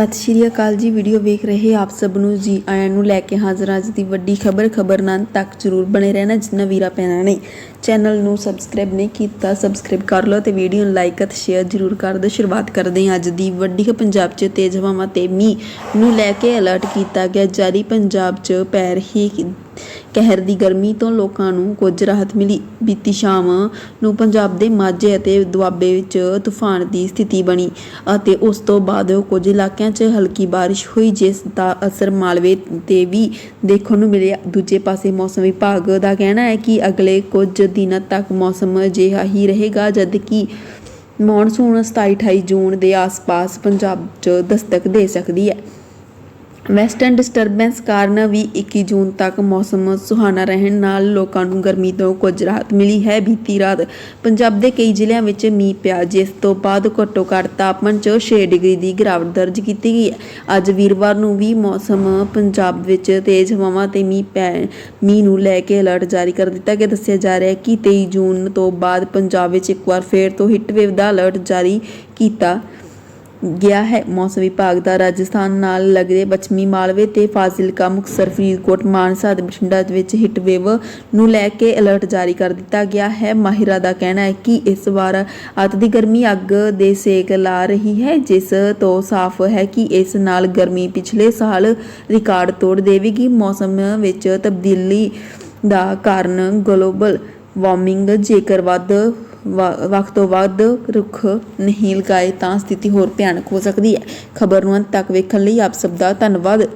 ਸਤਿ ਸ਼੍ਰੀ ਅਕਾਲ ਜੀ। ਵੀਡੀਓ ਵੇਖ ਰਹੇ ਆਪ ਸਭ ਨੂੰ ਜੀ ਆਇਆਂ ਨੂੰ ਲੈ ਕੇ ਹਾਜ਼ਰ ਅੱਜ ਦੀ ਵੱਡੀ ਖਬਰ। ਖਬਰ ਨਾਲ ਤੱਕ ਜਰੂਰ ਬਣੇ ਰਹਿਣਾ ਜਿੰਨਾ ਵੀਰਾ ਪੈਣਾ ਨਹੀਂ ਚੈਨਲ ਨੂੰ ਸਬਸਕ੍ਰਾਈਬ ਨਹੀਂ ਕੀਤਾ, ਸਬਸਕ੍ਰਾਈਬ ਕਰ ਲਓ ਤੇ ਵੀਡੀਓ ਨੂੰ ਲਾਈਕ ਅਤੇ ਸ਼ੇਅਰ ਜਰੂਰ ਕਰ ਦਿਓ। ਸ਼ੁਰੂਆਤ ਕਰਦੇ ਹਾਂ ਅੱਜ ਦੀ। ਵੱਡੀ ਪੰਜਾਬ 'ਚ ਤੇਜ਼ ਹਵਾਵਾਂ ਤੇ ਮੀਂਹ ਨੂੰ ਲੈ ਕੇ ਅਲਰਟ ਕੀਤਾ ਗਿਆ। ਜਾਰੀ ਪੰਜਾਬ 'ਚ ਪੈਰ ਹੀ ਕਹਿਰ ਦੀ ਗਰਮੀ ਤੋਂ ਲੋਕਾਂ ਨੂੰ ਕੁਝ ਰਾਹਤ ਮਿਲੀ। ਬੀਤੀ ਸ਼ਾਮ ਨੂੰ ਪੰਜਾਬ ਦੇ ਮਾਝੇ ਅਤੇ ਦੁਆਬੇ ਵਿੱਚ ਤੂਫਾਨ ਦੀ ਸਥਿਤੀ ਬਣੀ ਅਤੇ ਉਸ ਤੋਂ ਬਾਅਦ ਕੁਝ ਇਲਾਕਿਆਂ 'ਚ ਹਲਕੀ ਬਾਰਿਸ਼ ਹੋਈ, ਜਿਸ ਦਾ ਅਸਰ ਮਾਲਵੇ ਤੇ ਵੀ ਦੇਖਣ ਨੂੰ ਮਿਲਿਆ। ਦੂਜੇ ਪਾਸੇ ਮੌਸਮ ਵਿਭਾਗ ਦਾ ਕਹਿਣਾ ਹੈ ਕਿ ਅਗਲੇ ਕੁਝ ਦਿਨਾਂ ਤੱਕ ਮੌਸਮ ਅਜਿਹਾ ਹੀ ਰਹੇਗਾ ਜਦ ਕਿ ਮੌਨਸੂਨ 27 28 ਜੂਨ ਦੇ ਆਸ-ਪਾਸ ਪੰਜਾਬ 'ਚ ਦਸਤਕ ਦੇ ਸਕਦੀ ਹੈ। ਵੈਸਟਰਨ ਡਿਸਟਰਬੈਂਸ ਕਾਰਨ ਵੀ 21 ਜੂਨ ਤੱਕ ਮੌਸਮ ਸੁਹਾਣਾ ਰਹਿਣ ਨਾਲ ਲੋਕਾਂ ਨੂੰ ਗਰਮੀ ਤੋਂ ਕੁਝ ਰਾਹਤ ਮਿਲੀ ਹੈ। ਬੀਤੀ ਰਾਤ ਪੰਜਾਬ ਦੇ ਕਈ ਜ਼ਿਲ੍ਹਿਆਂ ਵਿੱਚ ਮੀਂਹ ਪਿਆ, ਜਿਸ ਤੋਂ ਬਾਅਦ ਘੱਟੋ ਘੱਟ ਤਾਪਮਾਨ 'ਚ 6 ਡਿਗਰੀ ਦੀ ਗਿਰਾਵਟ ਦਰਜ ਕੀਤੀ ਗਈ। ਹੈ ਅੱਜ ਵੀਰਵਾਰ ਨੂੰ ਵੀ ਮੌਸਮ ਪੰਜਾਬ ਵਿੱਚ ਤੇਜ਼ ਹਵਾਵਾਂ ਤੇ ਮੀਂਹ ਪੈ, ਮੀਂਹ ਨੂੰ ਲੈ ਕੇ ਅਲਰਟ ਜਾਰੀ ਕਰ ਦਿੱਤਾ ਗਿਆ। ਦੱਸਿਆ ਜਾ ਰਿਹਾ ਹੈ ਕਿ 23 ਜੂਨ ਤੋਂ ਬਾਅਦ ਪੰਜਾਬ ਵਿੱਚ ਇੱਕ ਵਾਰ ਫੇਰ ਤੋਂ ਹੀਟ ਵੇਵ ਦਾ ਅਲਰਟ ਜਾਰੀ ਕੀਤਾ ਗਿਆ ਹੈ। ਮੌਸਮ ਵਿਭਾਗ ਦਾ ਰਾਜਸਥਾਨ ਨਾਲ ਲੱਗਦੇ ਪੱਛਮੀ ਮਾਲਵੇ ਤੇ ਫਾਜ਼ਿਲਕਾ, ਮੁਕਤਸਰ, ਫਰੀਦਕੋਟ, ਮਾਨਸਾ ਅਤੇ ਬਠਿੰਡਾ ਵਿੱਚ ਹੀਟ ਵੇਵ ਨੂੰ ਲੈ ਕੇ ਅਲਰਟ ਜਾਰੀ ਕਰ ਦਿੱਤਾ ਗਿਆ ਹੈ। ਮਾਹਿਰਾਂ ਦਾ ਕਹਿਣਾ ਹੈ ਕਿ ਇਸ ਵਾਰ ਅੱਤ ਦੀ ਗਰਮੀ ਅੱਗ ਦੇ ਸੇਕ ਲਾ ਰਹੀ ਹੈ, ਜਿਸ ਤੋਂ ਸਾਫ਼ ਹੈ ਕਿ ਇਸ ਨਾਲ ਗਰਮੀ ਪਿਛਲੇ ਸਾਲ ਰਿਕਾਰਡ ਤੋੜ ਦੇਵੇਗੀ। ਮੌਸਮ ਵਿੱਚ ਤਬਦੀਲੀ ਦਾ ਕਾਰਨ ਗਲੋਬਲ ਵਾਰਮਿੰਗ ਜੇਕਰ ਵੱਧ ਵ- ਵਕਤ ਤੋਂ ਵੱਧ ਰੁੱਖ ਨਹੀਂ ਲਗਾਏ ਤਾਂ ਸਥਿਤੀ ਹੋਰ ਭਿਆਨਕ ਹੋ ਸਕਦੀ ਹੈ। ਖਬਰ ਨੂੰ ਅੰਤ ਤੱਕ ਵੇਖਣ ਲਈ ਆਪ ਸਭ ਦਾ ਧੰਨਵਾਦ।